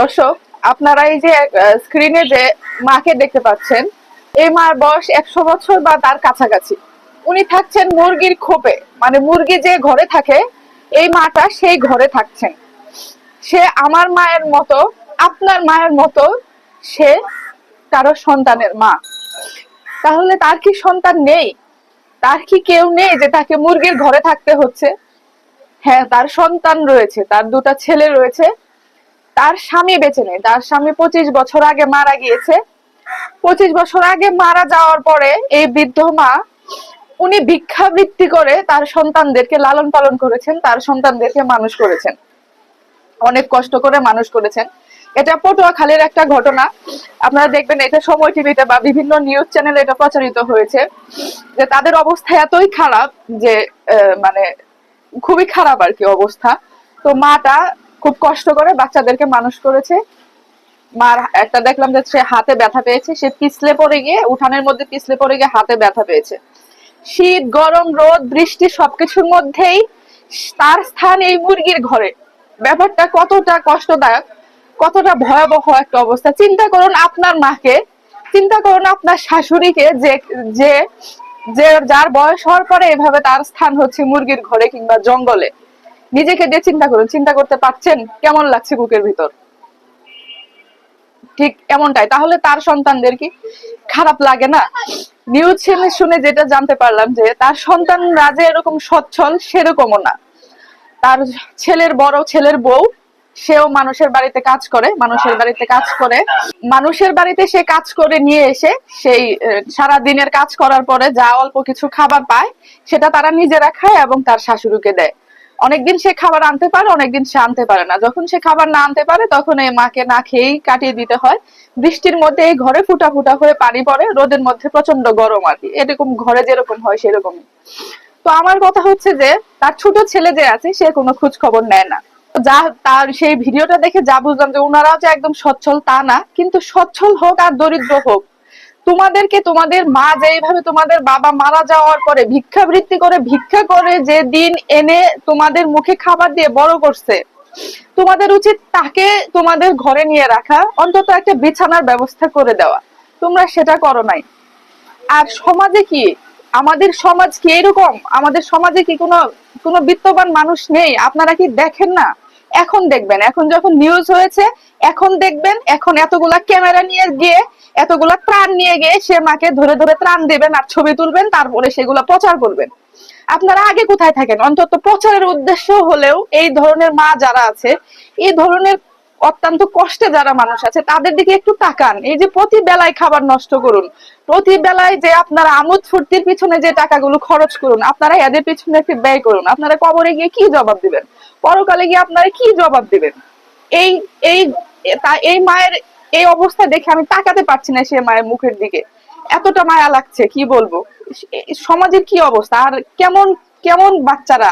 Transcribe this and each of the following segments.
দর্শক, আপনারা এই যে স্ক্রিনে যে মাকে দেখতে পাচ্ছেন, এই মার বয়স একশো বছর বা তার কাছাকাছি। উনি থাকছেন মুরগির খোপে মানে মুরগি যে ঘরে থাকে, এই মাটা সেই ঘরে থাকছেন। সে আমার মায়ের মতো, আপনার মায়ের মতো, সে কারও সন্তানের মা। তাহলে তার কি সন্তান নেই? তার কি কেউ নেই যে তাকে মুরগির ঘরে থাকতে হচ্ছে? হ্যাঁ তার সন্তান রয়েছে, তার দুটা ছেলে রয়েছে তার স্বামী বেঁচে নেই। তার স্বামী পঁচিশ বছর আগে মারা গিয়েছে। পঁচিশ বছর আগে মারা যাওয়ার পরে এই বৃদ্ধ মা, উনি ভিক্ষাবৃত্তি করে তার সন্তানদেরকে লালন পালন করেছেন, তার সন্তানদেরকে মানুষ করেছেন। অনেক কষ্ট করে মানুষ করেছেন। এটা পটুয়াখালীর একটা ঘটনা। আপনারা দেখবেন এটা সময় টিভিতে বা বিভিন্ন নিউজ চ্যানেলে এটা প্রচারিত হয়েছে যে তাদের অবস্থা এতই খারাপ যে মানে খুবই খারাপ আর কি অবস্থা। তো মাটা খুব কষ্ট করে বাচ্চাদেরকে মানুষ করেছে। মার একটা দেখলাম যে সে হাতে ব্যথা পেয়েছে, সে পিছলে পড়ে গিয়ে, উঠানের মধ্যে পিছলে পড়ে গিয়ে হাতে ব্যথা পেয়েছে। শীত, গরম, রোদ, বৃষ্টি সবকিছুর মধ্যেই তার স্থান এই মুরগির ঘরে। ব্যাপারটা কতটা কষ্টদায়ক, কতটা ভয়াবহ একটা অবস্থা। চিন্তা করুন আপনার মাকে, চিন্তা করুন আপনার শাশুড়িকে যে যে যে, যার বয়স হওয়ার পরে এভাবে তার স্থান হচ্ছে মুরগির ঘরে কিংবা জঙ্গলে। নিজেকে দিয়ে চিন্তা করুন, চিন্তা করতে পারছেন কেমন লাগছে বুকের ভিতর? ঠিক এমনটাই। তাহলে তার সন্তানদের কি খারাপ লাগে না? নিউজ শুনে যেটা জানতে পারলাম যে, তার সন্তানরা যে এরকম সচ্ছল, সেরকমও না। তার ছেলের বড় ছেলের বউ, সেও মানুষের বাড়িতে কাজ করে, মানুষের বাড়িতে কাজ করে। মানুষের বাড়িতে সে কাজ করে নিয়ে এসে, সেই সারা দিনের কাজ করার পরে যা অল্প কিছু খাবার পায়, সেটা তারা নিজেরা খায় এবং তার শাশুড়িকে দেয়। অনেকদিন সে খাবার আনতে পারে, অনেকদিন সে আনতে পারে না। যখন সে খাবার না আনতে পারে, তখন এই মাকে না খেয়েই কাটিয়ে দিতে হয়। বৃষ্টির মধ্যে এই ঘরে ফুটা ফুটা হয়ে পানি পড়ে, রোদের মধ্যে প্রচণ্ড গরম আর কি। এরকম ঘরে যেরকম হয়, সেরকমই। তো আমার কথা হচ্ছে যে, তার ছোট ছেলে যে আছে, সে কোনো খোঁজ খবর নেয় না। যা তার সেই ভিডিওটা দেখে যা বুঝলাম যে ওনারাও যে একদম সচ্ছল তা না। কিন্তু সচ্ছল হোক আর দরিদ্র হোক তোমাদেরকে তোমাদের মা যেইভাবে তোমাদের বাবা মারা যাওয়ার পরে ভিক্ষাবৃত্তি করে, ভিক্ষা করে যে দিন এনে তোমাদের মুখে খাবার দিয়ে বড় করছে, তোমাদের উচিত তাকে তোমাদের ঘরে নিয়ে রাখা, অন্তত একটা বিছানার ব্যবস্থা করে দেওয়া। তোমরা সেটা করো নাই। আর সমাজে কি? আমাদের সমাজ কি এরকম? আমাদের সমাজে কি কোনো কোনো বিত্তবান মানুষ নেই? আপনারা কি দেখেন না? এখন দেখবেন। এখন যখন নিউজ হয়েছে, এখন দেখবেন, এখন এতগুলা ক্যামেরা নিয়ে গিয়ে এতগুলা ত্রাণ নিয়ে গিয়ে সে মাকে ধরে ধরে ত্রাণ দেবেন আর ছবি তুলবেন, তারপরে সেগুলো প্রচার করবেন। আপনারা আগে কোথায় থাকেন? অন্তত প্রচারের উদ্দেশ্য হলেও এই ধরনের মা যারা আছে, এই ধরনের অত্যন্ত কষ্টে যারা মানুষ আছে, তাদের দিকে একটু তাকান। এই যে প্রতি বেলায় খাবার নষ্ট করুন, প্রতি বেলায় যে আপনারা আমোদ ফুর্তির পিছনে যে টাকাগুলো খরচ করুন, আপনারা এদের পিছনে একটু ব্যয় করুন। আপনারা কবরে গিয়ে কি জবাব দিবেন? পরকালে গিয়ে আপনারা কি জবাব দিবেন? এই এই এই মায়ের এই অবস্থা দেখে আমি তাকাতে পারছি না সে মায়ের মুখের দিকে। এতটা মায়া লাগছে, কি বলব? সমাজের কি অবস্থা? আর কেমন কেমন বাচ্চারা?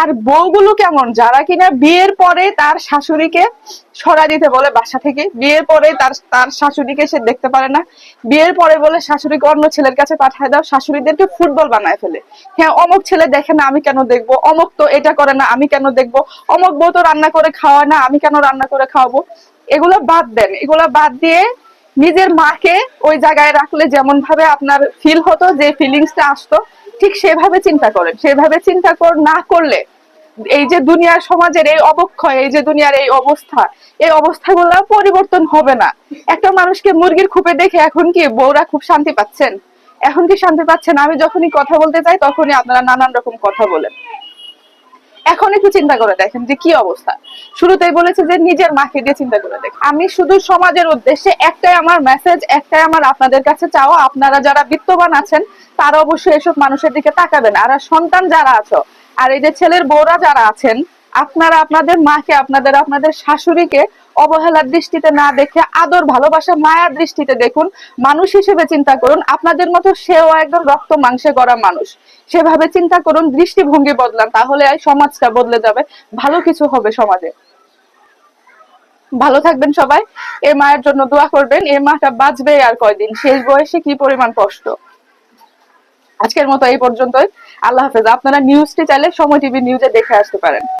আর বউগুলো কেমন? যারা কিনা বিয়ের পরে তার শাশুড়িকে সরা দিতে বলে বাসা থেকে, বিয়ের পরে তার তার শাশুড়িকে সে দেখতে পারে না। বিয়ের পরে বলে শাশুড়িকে অন্য ছেলের কাছে পাঠায় দাও, শাশুড়িদেরকে ফুটবল বানায় ফেলে। হ্যাঁ অমুক ছেলে দেখে না আমি কেন দেখব? অমুক তো এটা করে না, আমি কেন দেখব? অমুক বউ তো রান্না করে খাওয়ায় না, আমি কেন রান্না করে খাওয়াবো? এগুলো বাদ দেন। এগুলো বাদ দিয়ে নিজের মাকে ওই জায়গায় রাখলে যেমন ভাবে আপনার ফিল হতো, যে ফিলিংসটা আসতো ঠিক সেভাবে চিন্তা করেন, সেভাবে চিন্তা কর, না করলে এই যে দুনিয়ার সমাজের এই অবক্ষয়, এই যে দুনিয়ার এই অবস্থা, এই অবস্থাগুলো পরিবর্তন হবে না। একটা মানুষকে মুরগির খুপে দেখে এখন কি বউরা খুব শান্তি পাচ্ছেন? এখন কি শান্তি পাচ্ছেন আমি যখনই কথা বলতে চাই তখনই আপনারা নানান রকম কথা বলেন। এখন একটু চিন্তা করে দেখেন যে কি অবস্থা। শুরুতেই বলেছে যে নিজের মাকে দিয়ে চিন্তা করে দেখ আমি শুধু সমাজের উদ্দেশ্যে একটাই আমার মেসেজ একটাই আমার আপনাদের কাছে চাওয়া, আপনারা যারা বিত্তবান আছেন, তারা অবশ্যই এসব মানুষের দিকে তাকাবেন। আর সন্তান যারা আছো, আর এই যে ছেলের বউরা যারা আছেন আপনারা আপনাদের মাকে, আপনাদের আপনাদের শাশুড়িকে অবহেলার দৃষ্টিতে না দেখে আদর, ভালোবাসা, মায়ার দৃষ্টিতে দেখুন। মানুষ হিসেবে চিন্তা করুন, আপনাদের মতো সেও একদম রক্ত মাংসে গড়া মানুষ। সেভাবে চিন্তা করুন, দৃষ্টিভঙ্গি বদলান, তাহলে সমাজটা বদলে যাবে। ভালো কিছু হবে সমাজে। ভালো থাকবেন সবাই, এ মায়ের জন্য দোয়া করবেন, এ মাটা বাঁচবে আর কয়দিন, শেষ বয়সে কি পরিমাণ কষ্ট। আজকের মতো এই পর্যন্তই, আল্লাহ হাফেজ। আপনারা নিউজটি চাইলে সময় টিভি নিউজে দেখে আসতে পারেন।